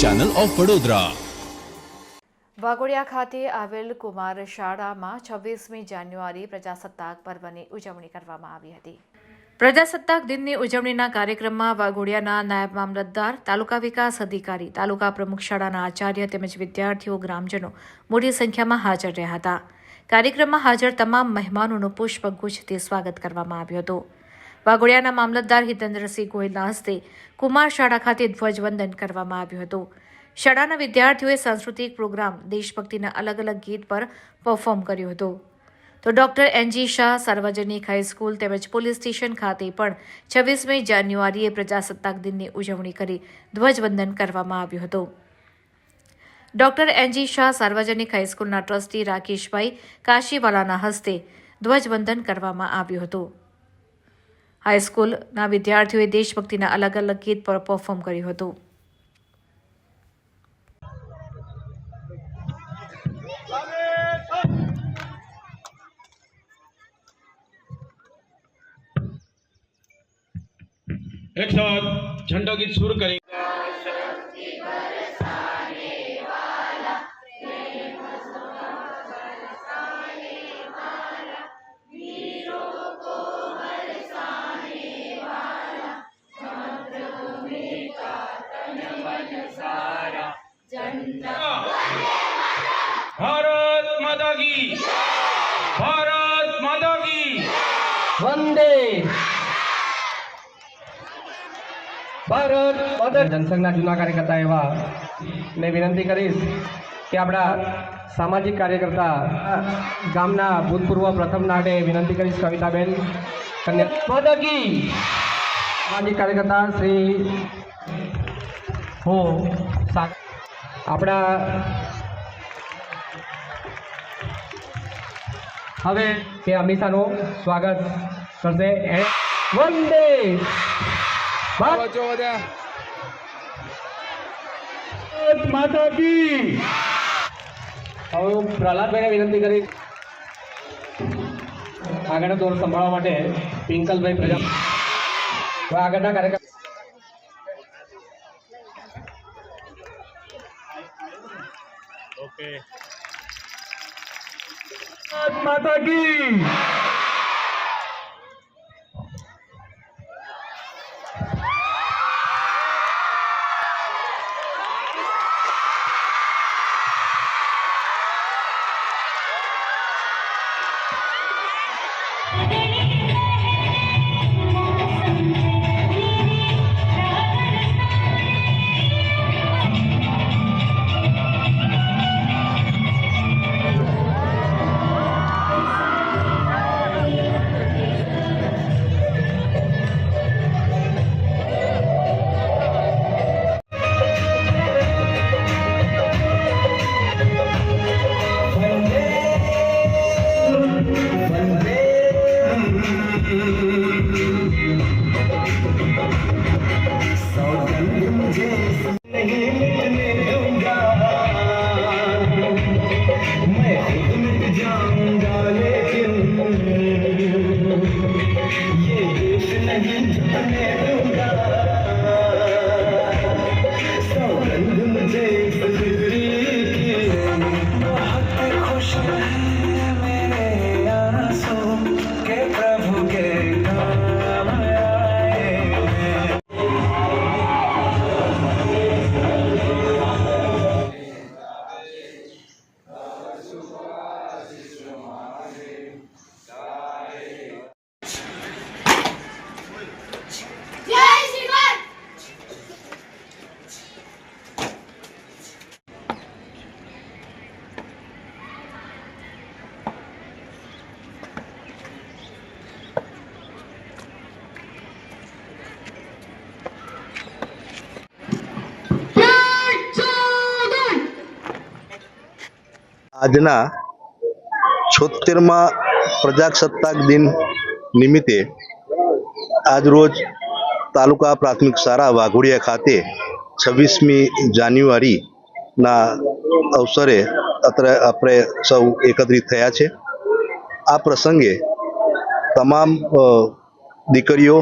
Channel of Vadodara Waghodia ખાતે આવેલ કુમાર શાળામાં છવ્વીસમી જાન્યુઆરી પ્રજાસત્તાક પર્વની ઉજવણી કરવામાં આવી હતી. પ્રજાસત્તાક દિનની ઉજવણીના કાર્યક્રમમાં વાઘોડિયાના નાયબ મામલતદાર, તાલુકા વિકાસ અધિકારી, તાલુકા પ્રમુખ શાળાના આચાર્ય તેમજ વિદ્યાર્થીઓ, ગ્રામજનો મોટી સંખ્યામાં હાજર રહ્યા હતા. કાર્યક્રમમાં હાજર તમામ મહેમાનોનું પુષ્પગુચ્છથી સ્વાગત કરવામાં આવ્યું હતું. વાઘોડિયાના મામલતદાર હિતેન્દ્રસિંહ ગોહિલના હસ્તે કુમાર શાળા ખાતે ધ્વજવંદન કરવામાં આવ્યું હતું. શાળાના વિદ્યાર્થીઓએ સાંસ્કૃતિક પ્રોગ્રામ, દેશભક્તિના અલગ અલગ ગીત પર પરફોર્મ કર્યું હતું. તો ડોક્ટર એનજી શાહ સાર્વજનિક હાઈસ્કૂલ તેમજ પોલીસ સ્ટેશન ખાતે પણ છવ્વીસમી જાન્યુઆરીએ પ્રજાસત્તાક દિનની ઉજવણી કરી ધ્વજવંદન કરવામાં આવ્યું હતું. ડોક્ટર એનજી શાહ સાર્વજનિક હાઈસ્કૂલના ટ્રસ્ટી રાકેશભાઈ કાશીવાલાના હસ્તે ધ્વજવંદન કરવામાં આવ્યું હતું. હાઈસ્કૂલના વિદ્યાર્થીઓએ દેશભક્તિના અલગ અલગ ગીત પર પરફોર્મ કર્યું હતું. એક સાથ ઝંડા ગીત સુર કરી. ભારત માતા કી ભારત માતા કી વંદે ભારત જનસંઘના જૂના કાર્યકર્તા એવા મેં વિનંતી કરીશ કે આપણા સામાજિક કાર્યકર્તા ગામના ભૂતપૂર્વ પ્રથમ નાડે વિનંતી કરીશ કવિતાબેન કન્યા સામાજિક કાર્યકર્તા શ્રી હું આપણા હવે તે અમિતાનું સ્વાગત કરશે. એ વંદે માતા કી હવે હું પ્રહલાદભાઈને વિનંતી કરી આગળનો દોર સંભાળવા માટે પિંકલભાઈ પ્રજા આગળના કાર્યક્રમ ભારત માતા કી જય આજના છોતેરમાં પ્રજાસત્તાક દિન નિમિત્તે આજરોજ તાલુકા પ્રાથમિક શાળા વાઘોડિયા ખાતે છવ્વીસમી જાન્યુઆરીના અવસરે અત્રે આપણે સૌ એકત્રિત થયા છે. આ પ્રસંગે તમામ દીકરીઓ,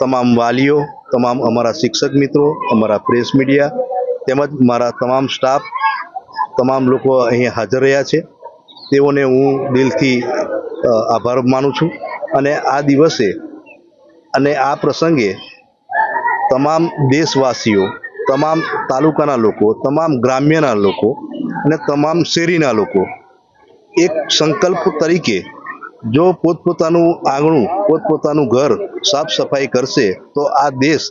તમામ વાલીઓ, તમામ અમારા શિક્ષક મિત્રો, અમારા પ્રેસ મીડિયા તેમજ મારા તમામ સ્ટાફ તમામ લોકો અહીંયા હાજર રહ્યા છે. તેઓને હું દિલથી આભાર માનું છું. અને આ દિવસે અને આ પ્રસંગે તમામ દેશવાસીઓ, તમામ તાલુકાના લોકો, તમામ ગ્રામ્યના લોકો અને તમામ શેરીના લોકો એક સંકલ્પ તરીકે જો પોતપોતાનું આંગણું, પોતપોતાનું ઘર સાફ સફાઈ કરશે, તો આ દેશ,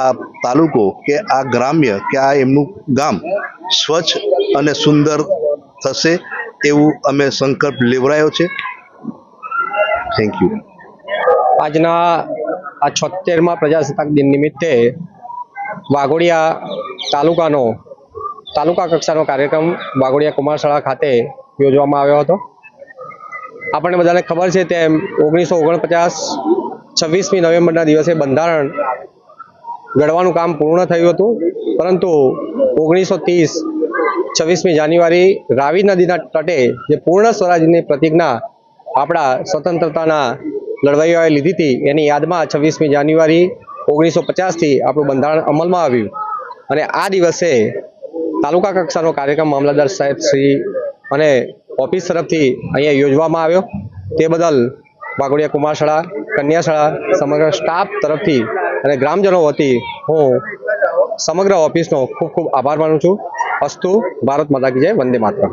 આ તાલુકો કે આ ગ્રામ્ય કે આ એમનું ગામ સ્વચ્છ અને સુંદર થશે એવું અમે સંકલ્પ લેવરાયો છે. થેન્ક યુ આજના આ છોતેરમાં પ્રજાસત્તાક દિન નિમિત્તે વાઘોડિયા તાલુકાનો, તાલુકા કક્ષાનો કાર્યક્રમ વાઘોડિયા કુમારશાળા ખાતે યોજવામાં આવ્યો હતો. આપણને બધાને ખબર છે તેમ ઓગણીસો ઓગણપચાસ છવ્વીસમી નવેમ્બરના દિવસે બંધારણ ઘડવાનું કામ પૂર્ણ થયું હતું. પરંતુ ઓગણીસો ત્રીસ છવ્વીસમી જાન્યુઆરી રાવી નદીના તટે જે પૂર્ણ સ્વરાજની પ્રતિજ્ઞા આપણા સ્વતંત્રતાના લડવાઈઓએ લીધી હતી, એની યાદમાં છવ્વીસમી જાન્યુઆરી ઓગણીસો પચાસથી આપણું બંધારણ અમલમાં આવ્યું. અને આ દિવસે તાલુકા કક્ષાનો કાર્યક્રમ મામલતદાર સાહેબ શ્રી અને ઓફિસ તરફથી અહીંયા યોજવામાં આવ્યો. તે બદલ વાઘોડિયા કુમારશાળા, કન્યાશાળા, સમગ્ર સ્ટાફ તરફથી અને ગ્રામજનો વતી હું સમગ્ર ઓફિસનો ખૂબ ખૂબ આભાર માનું છું. અસ્તુ ભારત માતા કી જય વંદે માતરમ